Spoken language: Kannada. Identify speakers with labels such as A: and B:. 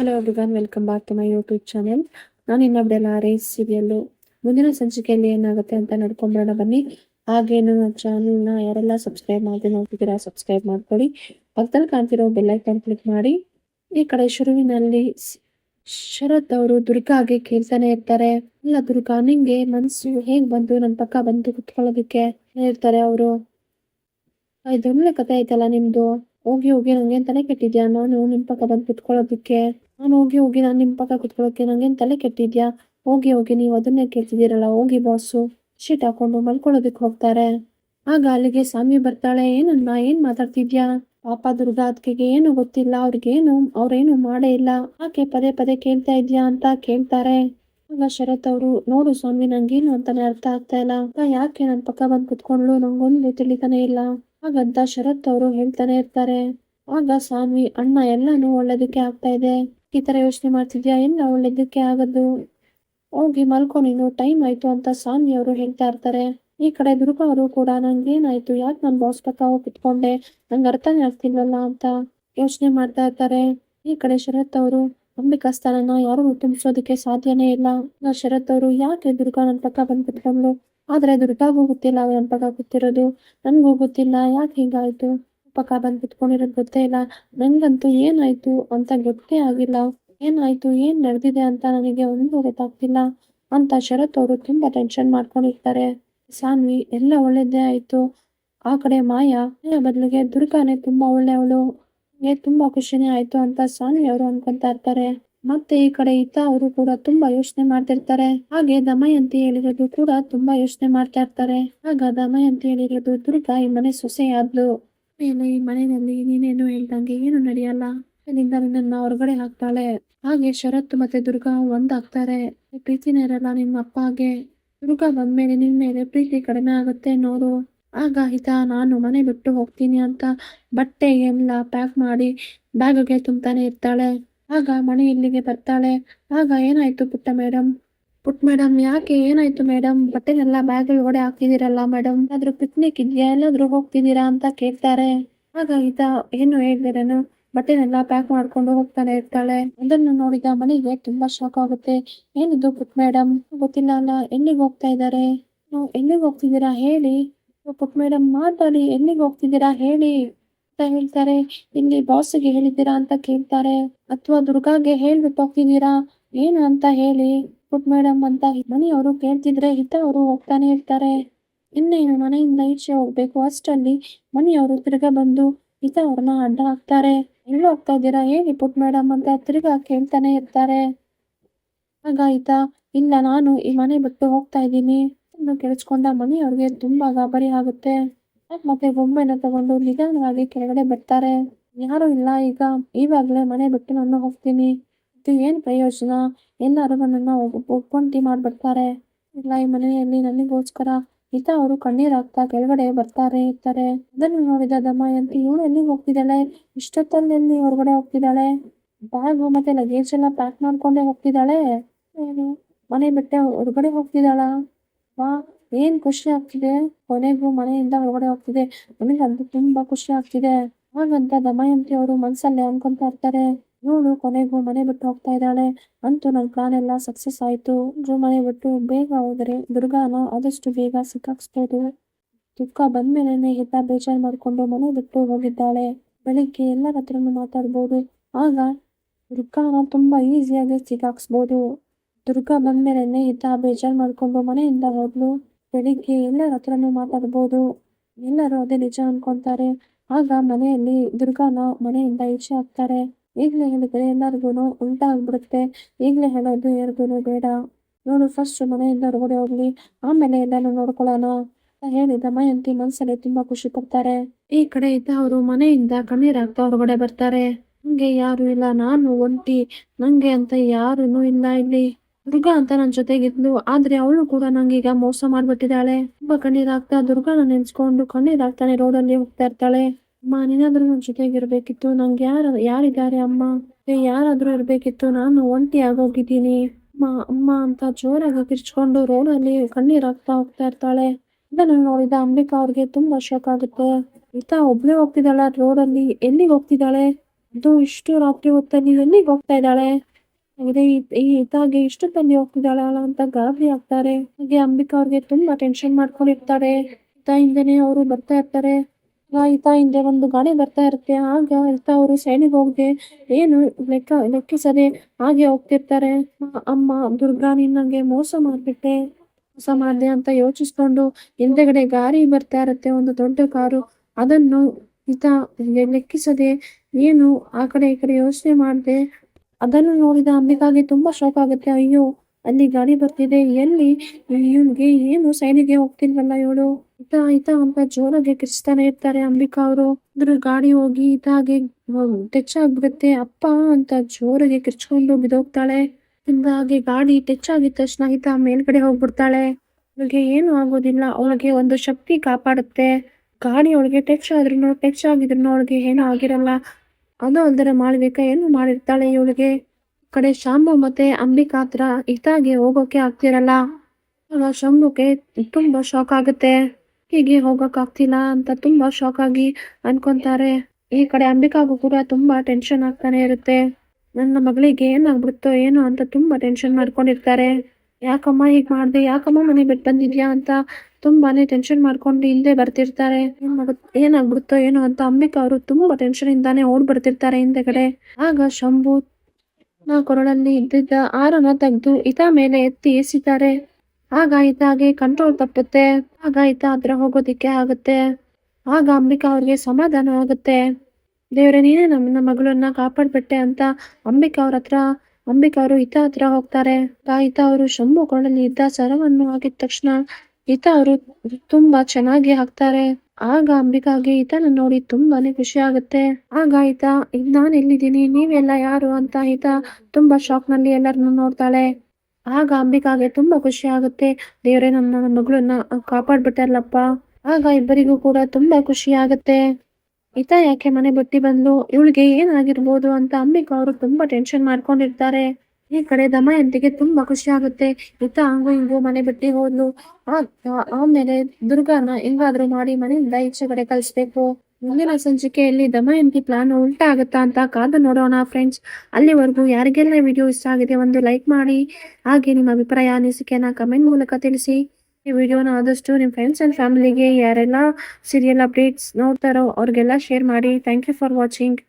A: Hello everyone welcome back to my YouTube channel ನಾನು ಇನ್ನೊಬ್ಬೆಲ್ಲ ರೇಸ್ ಸೀರಿಯಲ್ಲು ಮುಂದಿನ ಸಂಚಿಕೆಯಲ್ಲಿ ಏನಾಗುತ್ತೆ ಅಂತ ನೋಡ್ಕೊಂಬೋಣ ಬನ್ನಿ. ಹಾಗೇನು ನನ್ನ ಚಾನಲ್ನ ಯಾರೆಲ್ಲ ಸಬ್ಸ್ಕ್ರೈಬ್ ಮಾಡದೆ ನೋಡ್ತಿದ್ದೀರಾ ಸಬ್ಸ್ಕ್ರೈಬ್ ಮಾಡ್ಕೊಳ್ಳಿ. ಪಕ್ಕದಲ್ಲಿ ಕಾಣ್ತಿರೋ ಬೆಲ್ಲೈಕನ್ ಕ್ಲಿಕ್ ಮಾಡಿ. ಈ ಕಡೆ ಶುರುವಿನಲ್ಲಿ ಶರತ್ ಅವರು ದುರ್ಗಾಗೆ ಕೇಳ್ತಾನೆ ಇರ್ತಾರೆ. ಇಲ್ಲ, ದುರ್ಗಾ, ನಿಂಗೆ ಮನಸ್ಸು ಹೇಗ್ ಬಂತು ನನ್ನ ಪಕ್ಕ ಬಂದು ಕುತ್ಕೊಳ್ಳೋದಕ್ಕೆ ಹೇಳ್ತಾರೆ ಅವರು. ಇದೊಳ್ಳೆ ಕತೆ ಐತಲ್ಲ ನಿಮ್ದು? ಹೋಗಿ ಹೋಗಿ ನಂಗೆ ತಲೆ ಕೆಟ್ಟಿದ್ಯಾ? ನಾನು ನಿಮ್ ಪಕ್ಕ ಬಂದು ಕುತ್ಕೊಳ್ಳೋದಕ್ಕೆ. ನಾನು ಹೋಗಿ ಹೋಗಿ ನಾನು ನಿಮ್ ಪಕ್ಕ ಕುತ್ಕೊಳ್ಳೋಕೆ ನಂಗೆ ತಲೆ ಕೆಟ್ಟಿದ್ಯಾ? ಹೋಗಿ ಹೋಗಿ ನೀವು ಅದನ್ನೇ ಕೇಳ್ತಿದ್ದೀರಲ್ಲ, ಹೋಗಿ ಬಾಸು ಶೀಟ್ ಹಾಕೊಂಡು ಮಲ್ಕೊಳ್ಳೋದಕ್ಕೆ ಹೋಗ್ತಾರೆ. ಆಗ ಅಲ್ಲಿಗೆ ಸ್ವಾಮಿ ಬರ್ತಾಳೆ ಏನನ್ನ ಏನ್ ಮಾತಾಡ್ತಿದ್ಯಾ? ಪಾಪ ದುರ್ಗಾ ಅದ್ಕೆಗೆ ಏನು ಗೊತ್ತಿಲ್ಲ, ಅವ್ರಿಗೇನು, ಅವ್ರೇನು ಮಾಡೇ ಇಲ್ಲ. ಆಕೆ ಪದೇ ಪದೇ ಕೇಳ್ತಾ ಇದ್ಯಾ ಅಂತ ಕೇಳ್ತಾರೆ. ಆಗ ಶರತ್ ಅವರು, ನೋಡು ಸ್ವಾಮಿ, ನಂಗೇನು ಅಂತಾನೆ ಅರ್ಥ ಆಗ್ತಾ ಇಲ್ಲ. ಯಾಕೆ ನನ್ ಪಕ್ಕ ಬಂದು ಕುತ್ಕೊಂಡ್ಲು ನಂಗೊಂದು ತಿಳಿತಾನೆ ಇಲ್ಲ. ಹಾಗಂತ ಶರತ್ ಅವರು ಹೇಳ್ತಾನೆ ಇರ್ತಾರೆ. ಆಗ ಸ್ವಾಮಿ, ಅಣ್ಣ, ಎಲ್ಲಾನು ಒಳ್ಳೇದಕ್ಕೆ ಆಗ್ತಾ ಇದೆ. ಈ ತರ ಯೋಚನೆ ಮಾಡ್ತಿದ್ಯಾ? ಎಲ್ಲ ಒಳ್ಳೇದಕ್ಕೆ ಆಗದು ಹೋಗಿ ಮಲ್ಕೊ ಟೈಮ್ ಆಯ್ತು ಅಂತ ಸ್ವಾಮಿ ಅವರು ಹೇಳ್ತಾ ಇರ್ತಾರೆ. ಈ ಕಡೆ ದುರ್ಗಾ ಅವರು ಕೂಡ ನಂಗೇನಾಯ್ತು? ಯಾಕೆ ನನ್ ಬಾಸ್ ಪಕ್ಕ ಹೋಗಿ ಕುತ್ಕೊಂಡೆ? ನಂಗೆ ಅರ್ಥನೇ ಆಗ್ತಿಲ್ವಲ್ಲ ಅಂತ ಯೋಚನೆ ಮಾಡ್ತಾ ಇರ್ತಾರೆ. ಈ ಕಡೆ ಶರತ್ ಅವರು, ಅಂಬಿಕಾ ಸ್ಥಾನನ ಯಾರು ತುಂಬಿಸೋದಕ್ಕೆ ಸಾಧ್ಯನೇ ಇಲ್ಲ. ಶರತ್ ಅವರು, ಯಾಕೆ ದುರ್ಗಾ ನನ್ನ ಪಕ್ಕ ಬಂದ್ ಆದ್ರೆ ದುರ್ಗಾಗೂ ಗೊತ್ತಿಲ್ಲ ಅವ್ರು ನನ್ನ ಪಕ್ಕ ಕೂತಿರೋದು, ನನ್ಗೂ ಗೊತ್ತಿಲ್ಲ ಯಾಕೆ ಹೀಗಾಯ್ತು? ಪಕ್ಕ ಬಂದು ಕುತ್ಕೊಂಡಿರೋದು ಗೊತ್ತೇ ಇಲ್ಲ. ನಂಗಂತೂ ಏನಾಯ್ತು ಅಂತ ಗೊತ್ತೇ ಆಗಿಲ್ಲ. ಏನಾಯ್ತು, ಏನ್ ನಡೆದಿದೆ ಅಂತ ನನಗೆ ಒಂದು ಗೊತ್ತಾಗ್ತಿಲ್ಲ. ಅಂತ ಶರತ್ ಅವರು ತುಂಬಾ ಟೆನ್ಷನ್ ಮಾಡ್ಕೊಂಡಿರ್ತಾರೆ. ಸಾನ್ವಿ, ಎಲ್ಲ ಒಳ್ಳೇದೇ ಆಯ್ತು. ಆ ಕಡೆ ಮಾಯಾ ಬದಲಿಗೆ ದುರ್ಗಾನೇ ತುಂಬಾ ಒಳ್ಳೆಯವಳು. ತುಂಬಾ ಖುಷಿನೇ ಆಯ್ತು ಅಂತ ಸಾನ್ವಿ ಅವರು ಅನ್ಕೊಂತಾ ಇರ್ತಾರೆ. ಮತ್ತೆ ಈ ಕಡೆ ಇತ್ತ ಅವರು ಕೂಡ ತುಂಬಾ ಯೋಚನೆ ಮಾಡ್ತಿರ್ತಾರೆ ಹಾಗೆ ದಮಯಂತಿ ಹೇಳಿರೋದು ಕೂಡ ತುಂಬಾ ಯೋಚನೆ ಮಾಡ್ತಾ ಇರ್ತಾರೆ. ಆಗ ದಮಯಂತಿ ಹೇಳಿರೋದು ದುರ್ಗಾ ಈ ಮನೆ ಸೊಸೆಯಾದ್ಲು ಮೇಲೆ ಈ ಮನೆಯಲ್ಲಿ ನೀನೇನು ಹೇಳ್ದಂಗೆ ಏನು ನಡೆಯಲ್ಲ. ಅಲ್ಲಿಂದ ನಿನ್ನ ಹೊರಗಡೆ ಹಾಕ್ತಾಳೆ. ಹಾಗೆ ಶರತ್ ಮತ್ತೆ ದುರ್ಗ ಒಂದಾಗ್ತಾರೆ. ಪ್ರೀತಿನೇ ಇರಲ್ಲ ನಿಮ್ಮ ಅಪ್ಪಗೆ ದುರ್ಗ ಬಂದ್ಮೇಲೆ ನಿನ್ ಮೇಲೆ ಪ್ರೀತಿ ಕಡಿಮೆ ಆಗುತ್ತೆ ನೋಡು. ಆಗ ಹಿತ ನಾನು ಮನೆ ಬಿಟ್ಟು ಹೋಗ್ತೀನಿ ಅಂತ ಬಟ್ಟೆ ಎಲ್ಲ ಪ್ಯಾಕ್ ಮಾಡಿ ಬ್ಯಾಗ್ಗೆ ತುಂಬ್ತಾನೆ ಇರ್ತಾಳೆ ಆಗ ಮಣಿ ಇಲ್ಲಿಗೆ ಬರ್ತಾಳೆ. ಆಗ ಏನಾಯ್ತು ಪುಟ್ಟ ಮೇಡಮ್ ಪುಟ್ ಮೇಡಮ್ ಯಾಕೆ ಏನಾಯ್ತು ಮೇಡಮ್ ಬಟ್ಟೆನೆಲ್ಲ ಬ್ಯಾಗ್ ಒಡೆ ಹಾಕಿದಿರಲ್ಲ ಮೇಡಮ್ ಆದ್ರೂ ಪಿಕ್ನಿಕ್ ಇದೆಯಾ? ಎಲ್ಲಾದ್ರೂ ಹೋಗ್ತಿದ್ದೀರಾ ಅಂತ ಕೇಳ್ತಾರೆ. ಆಗ ಈತ ಏನು ಹೇಳ್ದಿರೇನು? ಬಟ್ಟೆನೆಲ್ಲ ಪ್ಯಾಕ್ ಮಾಡ್ಕೊಂಡು ಹೋಗ್ತಾನೆ ಇರ್ತಾಳೆ. ಅದನ್ನು ನೋಡಿದ ಮನೆಗೆ ತುಂಬಾ ಶಾಕ್ ಆಗುತ್ತೆ. ಏನಿದು ಪುಟ್ ಮೇಡಮ್ ಗೊತ್ತಿಲ್ಲ ಅಲ್ಲ, ಎಲ್ಲಿಗೆ ಹೋಗ್ತಾ ಇದ್ದಾರೆ? ಎಲ್ಲಿಗೆ ಹೋಗ್ತಿದ್ದೀರಾ ಹೇಳಿ. ಪುಟ್ ಮೇಡಮ್ ಮಾತಾಡಿ, ಎಲ್ಲಿಗೆ ಹೋಗ್ತಿದ್ದೀರಾ ಹೇಳಿ. ಅಂತ ಹೇಳ್ತಾರೆ. ಇಲ್ಲಿ ಬಾಸ್ಗೆ ಹೇಳಿದ್ದೀರಾ ಅಂತ ಕೇಳ್ತಾರೆ. ಅಥವಾ ದುರ್ಗಾಗೆ ಹೇಳ್ಬಿಟ್ಟು ಹೋಗ್ತಿದ್ದೀರಾ? ಏನು ಅಂತ ಹೇಳಿ ಪುಟ್ ಮೇಡಮ್ ಅಂತ ಮನೆಯವರು ಕೇಳ್ತಿದ್ರೆ ಹಿತ ಅವರು ಹೋಗ್ತಾನೆ ಇರ್ತಾರೆ. ಇನ್ನೇನು ಮನೆಯಿಂದ ಈಚೆ ಹೋಗ್ಬೇಕು. ಅಷ್ಟರಲ್ಲಿ ಮನೆಯವರು ತಿರ್ಗಾ ಬಂದು ಹಿತ ಅವ್ರನ್ನ ಅಡ್ಡ ಹಾಕ್ತಾರೆ. ಎಲ್ಲಿ ಹೋಗ್ತಾ ಇದ್ದೀರಾ? ಏನಿ ಪುಟ್ ಮೇಡಮ್ ಅಂತ ತಿರ್ಗಾ ಕೇಳ್ತಾನೆ ಇರ್ತಾರೆ. ಆಗ ಈತ ಇಲ್ಲ, ನಾನು ಈ ಮನೆ ಬಿಟ್ಟು ಹೋಗ್ತಾ ಇದ್ದೀನಿ. ಕೇಳಿಸ್ಕೊಂಡ ಮನೆಯವ್ರಿಗೆ ತುಂಬಾ ಗಾಬರಿ ಆಗುತ್ತೆ. ಮತ್ತೆ ಗೊಂಬೆನ ತಗೊಂಡು ನಿಧಾನವಾಗಿ ಕೆಳಗಡೆ ಬರ್ತಾರೆ? ಯಾರು ಇಲ್ಲ ಈಗ. ಈವಾಗ್ಲೇ ಮನೆ ಬಿಟ್ಟು ನಾನು ಹೋಗ್ತೀನಿ. ಇದು ಏನ್ ಪ್ರಯೋಜನ? ಎಲ್ಲರೂ ನನ್ನನ್ನು ಒಪ್ಪಂಟಿ ಮಾಡ್ಬಿಡ್ತಾರೆ. ಇಲ್ಲ, ಈ ಮನೆಯಲ್ಲಿ ನನಗೋಸ್ಕರ ಹಿತ ಅವರು ಕಣ್ಣೀರಾಗ್ತಾ ಕೆಳಗಡೆ ಬರ್ತಾರೆ, ಇರ್ತಾರೆ. ಅದನ್ನು ನೋಡಿದ ದಮಯಂತಿ, ಇವಳು ಎಲ್ಲಿಗೆ ಹೋಗ್ತಿದ್ದಾಳೆ? ಇಷ್ಟೊತ್ತಲ್ಲಿ ಹೊರಗಡೆ ಹೋಗ್ತಿದ್ದಾಳೆ? ಬ್ಯಾಗು ಮತ್ತೆ ಲಗೇಜ್ ಎಲ್ಲ ಪ್ಯಾಕ್ ಮಾಡ್ಕೊಂಡೇ ಹೋಗ್ತಿದ್ದಾಳೆ? ಏನು? ಮನೆ ಬಿಟ್ಟೆ ಹೊರಗಡೆ ಹೋಗ್ತಿದ್ದಾಳ? ವಾ ಏನ್ ಖುಷಿ ಆಗ್ತಿದೆ? ಕೊನೆಗೂ ಮನೆಯಿಂದ ಹೊರಗಡೆ ಹೋಗ್ತಿದೆ. ನನಗಂತೂ ತುಂಬಾ ಖುಷಿ ಆಗ್ತಿದೆ. ಹಾಗಂತ ದಮಯಂತಿ ಅವರು ಮನ್ಸಲ್ಲೇ ಅನ್ಕೊಂತಾ ಇರ್ತಾರೆ. ಇವಳು ಕೊನೆಗೂ ಮನೆ ಬಿಟ್ಟು ಹೋಗ್ತಾ ಇದ್ದಾಳೆ. ಅಂತೂ ನನ್ನ ಪ್ಲಾನ್ ಎಲ್ಲ ಸಕ್ಸಸ್ ಆಯ್ತು. ಮನೆ ಬಿಟ್ಟು ಬೇಗ ಹೋದ್ರೆ ದುರ್ಗಾನ ಆದಷ್ಟು ಬೇಗ ಸಿಕ್ಕಾಕ್ಸ್ಬೋದು. ದುಃಖ ಬಂದ್ಮೇಲೆ ಹಿತ ಬೇಜಾರ್ ಮಾಡ್ಕೊಂಡು ಮನೆ ಬಿಟ್ಟು ಹೋಗಿದ್ದಾಳೆ. ಬೆಳಿಗ್ಗೆ ಎಲ್ಲರ ಹತ್ರನೂ ಮಾತಾಡ್ಬೋದು. ಆಗ ದುರ್ಗಾನ ತುಂಬಾ ಈಸಿಯಾಗಿ ಸಿಕ್ಕಾಕ್ಸ್ಬೋದು. ದುರ್ಗಾ ಬಂದ್ಮೇಲೆ ಹಿತ ಬೇಜಾರ್ ಮಾಡ್ಕೊಂಡು ಮನೆಯಿಂದ ಹೋದ್ಲು. ಬೆಳಿಗ್ಗೆ ಎಲ್ಲರ ಹತ್ರನೂ ಮಾತಾಡ್ಬೋದು. ಎಲ್ಲರೂ ಅದೇ ನಿಜ ಅನ್ಕೊಂತಾರೆ. ಆಗ ಮನೆಯಲ್ಲಿ ದುರ್ಗಾನ ಮನೆಯಿಂದ ಈಚೆ ಹಾಕ್ತಾರೆ. ಈಗ್ಲೇ ಹೇಳಿದ್ರೆ ಎಲ್ಲರಿಗೂ ಉಲ್ಟಾ ಆಗ್ಬಿಡುತ್ತೆ. ಈಗ್ಲೇ ಹೇಳೋದು ಯಾರಿಗೂ ಬೇಡ. ನೋಡು ಫಸ್ಟ್ ಮನೆಯಿಂದ ಹೊರಗಡೆ ಹೋಗ್ಲಿ. ಆಮೇಲೆ ಎಲ್ಲಾನು ನೋಡ್ಕೊಳ್ಳೋಣ ಅಂತ ಹೇಳಿ ದಮಯಂತಿ ಮನ್ಸಲ್ಲಿ ತುಂಬಾ ಖುಷಿ ಪಡ್ತಾರೆ. ಈ ಕಡೆ ಇದ್ದ ಅವರು ಮನೆಯಿಂದ ಕಣ್ಣೀರ್ ಹಾಕ್ತಾ ಹೊರಗಡೆ ಬರ್ತಾರೆ. ನಂಗೆ ಯಾರು ಇಲ್ಲ. ನಾನು ಒಂಟಿ. ನಂಗೆ ಅಂತ ಯಾರು ಇಲ್ಲ ಇಲ್ಲಿ. ದುರ್ಗಾ ಅಂತ ನನ್ನ ಜೊತೆಗಿದ್ಲು ಆದ್ರೆ ಅವಳು ಕೂಡ ನಂಗೀಗ ಮೋಸ ಮಾಡ್ಬಿಟ್ಟಿದ್ದಾಳೆ. ತುಂಬಾ ಕಣ್ಣೀರಾಗ್ತಾ ದುರ್ಗಾನ ನೆನ್ಸ್ಕೊಂಡು ಕಣ್ಣೀರಾಗ್ತಾನೆ ರೋಡ್ ರೋಡಲ್ಲಿ ಹೋಗ್ತಾ ಇರ್ತಾಳೆ. ಅಮ್ಮ, ನೀನಾದ್ರೂ ನನ್ನ ಜೊತೆಗಿರ್ಬೇಕಿತ್ತು ನಂಗೆ ಯಾರ, ಯಾರಿದ್ದಾರೆ ಅಮ್ಮ? ಯಾರಾದ್ರೂ ಇರ್ಬೇಕಿತ್ತು. ನಾನು ಒಂಟಿ ಆಗೋಗಿದ್ದೀನಿ. ಅಮ್ಮ ಅಂತ ಜೋರಾಗಿ ಕಿರ್ಚ್ಕೊಂಡು ರೋಡಲ್ಲಿ ಕಣ್ಣೀರಾಗ್ತಾ ಹೋಗ್ತಾ ಇರ್ತಾಳೆ. ಇದನ್ನು ನೋಡಿದ ಅಂಬಿಕಾ ಅವ್ರಿಗೆ ತುಂಬಾ ಶಾಕ್ ಆಗುತ್ತೆ. ಈತ ಒಬ್ಳೆ ಹೋಗ್ತಿದ್ದಾಳ, ರೋಡಲ್ಲಿ ಎಲ್ಲಿಗೆ ಹೋಗ್ತಿದ್ದಾಳೆ? ಅದು ಇಷ್ಟು ರಾತ್ರಿ ಹೊತ್ತಲ್ಲಿ ಎಲ್ಲಿಗೆ ಹೋಗ್ತಾ ಇದ್ದಾಳೆ? ಈ ಇದಾಗಿ ಇಷ್ಟೊತ್ತಲ್ಲಿ ಹೋಗ್ತಿದ್ದಾಳ ಅಂತ ಗಾಬರಿ ಆಗ್ತಾರೆ. ಹಾಗೆ ಅಂಬಿಕಾ ಅವ್ರಿಗೆ ತುಂಬಾ ಟೆನ್ಷನ್ ಮಾಡ್ಕೊಂಡಿರ್ತಾರೆ. ಹಿಂದೆನೆ ಅವರು ಬರ್ತಾ ಇರ್ತಾರೆ. ಈತ ಹಿಂದೆ ಒಂದು ಗಾಡಿ ಬರ್ತಾ ಇರುತ್ತೆ. ಆಗ ಈತ ಅವರು ಸೈಡಿಗೆ ಹೋಗದೆ ಏನು ಲೆಕ್ಕ, ಲೆಕ್ಕಿಸದೆ ಹಾಗೆ ಹೋಗ್ತಿರ್ತಾರೆ. ಅಮ್ಮ ದುರ್ಗಾ ನಿನ್ನಂಗೆ ಮೋಸ ಮಾಡ್ಬಿಟ್ಟೆ. ಮೋಸ ಮಾಡಿದೆ ಅಂತ ಯೋಚಿಸ್ಕೊಂಡು ಹಿಂದೆಗಡೆ ಗಾಡಿ ಬರ್ತಾ ಇರುತ್ತೆ, ಒಂದು ದೊಡ್ಡ ಕಾರು. ಅದನ್ನು ಈತ ಲೆಕ್ಕಿಸದೆ ಏನು ಆ ಕಡೆ ಈ ಕಡೆ ಯೋಚನೆ ಮಾಡದೆ. ಅದನ್ನು ನೋಡಿದ ಅಂಬಿಕಾಗೆ ತುಂಬಾ ಶಾಕ್ ಆಗುತ್ತೆ. ಅಯ್ಯೋ, ಅಲ್ಲಿ ಗಾಡಿ ಬರ್ತಿದೆ, ಎಲ್ಲಿ? ಇವನ್ಗೆ ಏನು ಸೈನಿಗೆ ಹೋಗ್ತಿಲ್ವಲ್ಲ ಇವಳು? ಇತ ಇತ ಅಂತ ಜೋರಾಗಿ ಕಿರ್ಸ್ತಾನೆ ಇರ್ತಾರೆ ಅಂಬಿಕಾ ಅವರು. ಇದ್ರ ಗಾಡಿ ಹೋಗಿ ಇದಾಗೆ ಟಚ್ ಆಗ್ಬಿಡುತ್ತೆ ಅಪ್ಪ ಅಂತ ಜೋರಾಗಿ ಕಿರ್ಚ್ಕೊಂಡು ಬಿದೋಗ್ತಾಳೆ ಹಿಂಗಾಗಿ ಗಾಡಿ ಟಚ್ ಆಗಿದ ತಕ್ಷಣ ಈತ ಮೇಲ್ಗಡೆ ಹೋಗ್ಬಿಡ್ತಾಳೆ. ಅವಳಿಗೆ ಏನು ಆಗೋದಿಲ್ಲ. ಅವಳಿಗೆ ಒಂದು ಶಕ್ತಿ ಕಾಪಾಡುತ್ತೆ. ಗಾಡಿ ಅವಳಿಗೆ ಟಚ್ ಆದ್ರೂ ಟೆಚ್ ಆಗಿದ್ರು ಅವಳಿಗೆ ಏನೂ ಆಗಿರಲ್ಲ. ಅದು ಅಲ್ದರೆ ಮಾಳವಿಕ ಏನು ಮಾಡಿರ್ತಾಳೆ ಇವಳಿಗೆ? ಕಡೆ ಶಾಂಭು ಮತ್ತೆ ಅಂಬಿಕಾ ಹತ್ರ ಇತಾಗೆ ಹೋಗೋಕೆ ಆಗ್ತಿರಲ್ಲ. ಆಗ ಶಂಭುಗೆ ತುಂಬಾ ಶಾಕ್ ಆಗುತ್ತೆ. ಹೀಗೆ ಹೋಗಕ್ ಆಗ್ತಿಲ್ಲ ಅಂತ ತುಂಬಾ ಶಾಕ್ ಆಗಿ ಅನ್ಕೊಂತಾರೆ. ಈ ಕಡೆ ಅಂಬಿಕಾಗೂ ಕೂಡ ತುಂಬಾ ಟೆನ್ಷನ್ ಆಗ್ತಾನೆ ಇರುತ್ತೆ. ನನ್ನ ಮಗಳಿಗೆ ಏನಾಗ್ಬಿಡ್ತೋ ಏನೋ ಅಂತ ತುಂಬಾ ಟೆನ್ಷನ್ ಮಾಡ್ಕೊಂಡಿರ್ತಾರೆ. ಯಾಕಮ್ಮ ಹೀಗ್ ಮಾಡ್ದೆ? ಯಾಕಮ್ಮ ಮನೆ ಬಿಟ್ಟು ಬಂದಿದ್ಯಾ ಅಂತ ತುಂಬಾನೇ ಟೆನ್ಷನ್ ಮಾಡ್ಕೊಂಡು ಹಿಂದೆ ಬರ್ತಿರ್ತಾರೆ. ಏನ್ ಮಾಡ್- ಏನಾಗ್ಬಿಡುತ್ತೋ ಏನೋ ಅಂತ ಅಂಬಿಕಾ ಅವರು ತುಂಬಾ ಟೆನ್ಷನ್ ಇಂದಾನೆ ಓಡ್ ಬರ್ತಿರ್ತಾರೆ ಹಿಂದೆಗಡೆ. ಆಗ ಶಂಭು ನಾ ಕೊರಳಲ್ಲಿ ಇದ್ದಿದ್ದ ಆರನ ತೆಗೆದು ಹಿತ ಮೇಲೆ ಎತ್ತಿ ಎಸಿತಾರೆ ಆಗ ಇತಾಗೆ ಕಂಟ್ರೋಲ್ ತಪ್ಪುತ್ತೆ. ಆಗ ಇತ ಹತ್ರ ಹೋಗೋದಿಕ್ಕೆ ಆಗುತ್ತೆ. ಆಗ ಅಂಬಿಕಾ ಅವ್ರಿಗೆ ಸಮಾಧಾನ ಆಗುತ್ತೆ. ದೇವ್ರೆ, ನೀನೇ ನಮ್ಮ ಮಗಳನ್ನ ಕಾಪಾಡ್ಬಿಟ್ಟೆ ಅಂತ ಅಂಬಿಕಾ ಅವ್ರ ಹತ್ರ, ಅಂಬಿಕಾ ಅವರು ಹಿತ ಹತ್ರ ಹೋಗ್ತಾರೆ. ಆಯಿತಾ ಅವರು ಶಂಭು ಕೊರಳಲ್ಲಿ ಇದ್ದ ಸರವನ್ನು ಹಾಕಿದ ತಕ್ಷಣ ಈತ ಅವರು ತುಂಬಾ ಚೆನ್ನಾಗಿ ಹಾಕ್ತಾರೆ. ಆಗ ಅಂಬಿಕಾಗೆ ಈತನ ನೋಡಿ ತುಂಬಾನೇ ಖುಷಿ ಆಗುತ್ತೆ. ಆಗ ಈಗ ನಾನ್ ಎಲ್ಲಿದ್ದೀನಿ? ನೀವೆಲ್ಲ ಯಾರು? ಅಂತ ಈತ ತುಂಬಾ ಶಾಕ್ನಲ್ಲಿ ಎಲ್ಲರನ್ನು ನೋಡ್ತಾಳೆ. ಆಗ ಅಂಬಿಕಾಗೆ ತುಂಬಾ ಖುಷಿ ಆಗುತ್ತೆ. ದೇವರೇ, ನನ್ನ ಮಗಳನ್ನ ಕಾಪಾಡ್ಬಿಟ್ಟಲ್ಲಪ್ಪ ಆಗ ಇಬ್ಬರಿಗೂ ಕೂಡ ತುಂಬಾ ಖುಷಿ ಆಗುತ್ತೆ. ಈತ ಯಾಕೆ ಮನೆ ಬಿಟ್ಟಿ ಬಂದು, ಇವಳಿಗೆ ಏನಾಗಿರ್ಬೋದು? ಅಂತ ಅಂಬಿಕಾ ಅವರು ತುಂಬಾ ಟೆನ್ಷನ್ ಮಾಡ್ಕೊಂಡಿರ್ತಾರೆ. ಈ ಕಡೆ ದಮಯಂತಿಗೆ ತುಂಬಾ ಖುಷಿ ಆಗುತ್ತೆ. ಇತ್ತ ಹಂಗು ಹಿಂಗು ಮನೆ ಬಿಟ್ಟಿ ಹೋದ್ಲು. ಆಮೇಲೆ ದುರ್ಗಾನ ಹೆಂಗಾದ್ರೂ ಮಾಡಿ ಮನೆಯಿಂದ ಈಚೆ ಕಡೆ ಕಳಿಸ್ಬೇಕು. ಮುಂದಿನ ಸಂಚಿಕೆಯಲ್ಲಿ ದಮಯಂತಿ ಪ್ಲಾನ್ ಉಲ್ಟಾ ಆಗುತ್ತಾ ಅಂತ ಕಾದು ನೋಡೋಣ ಫ್ರೆಂಡ್ಸ್ ಅಲ್ಲಿವರೆಗೂ ಯಾರಿಗೆಲ್ಲ ವಿಡಿಯೋ ಇಷ್ಟ ಆಗಿದೆ ಒಂದು ಲೈಕ್ ಮಾಡಿ. ಹಾಗೆ ನಿಮ್ಮ ಅಭಿಪ್ರಾಯ, ಅನಿಸಿಕೆನ ಕಮೆಂಟ್ ಮೂಲಕ ತಿಳಿಸಿ. ಈ ವಿಡಿಯೋನ ಆದಷ್ಟು ನಿಮ್ಮ ಫ್ರೆಂಡ್ಸ್ ಅಂಡ್ ಫ್ಯಾಮಿಲಿಗೆ ಯಾರೆಲ್ಲ ಸೀರಿಯಲ್ ಅಪ್ಡೇಟ್ಸ್ ನೋಡ್ತಾರೋ ಅವ್ರಿಗೆಲ್ಲ ಶೇರ್ ಮಾಡಿ. Thank you for watching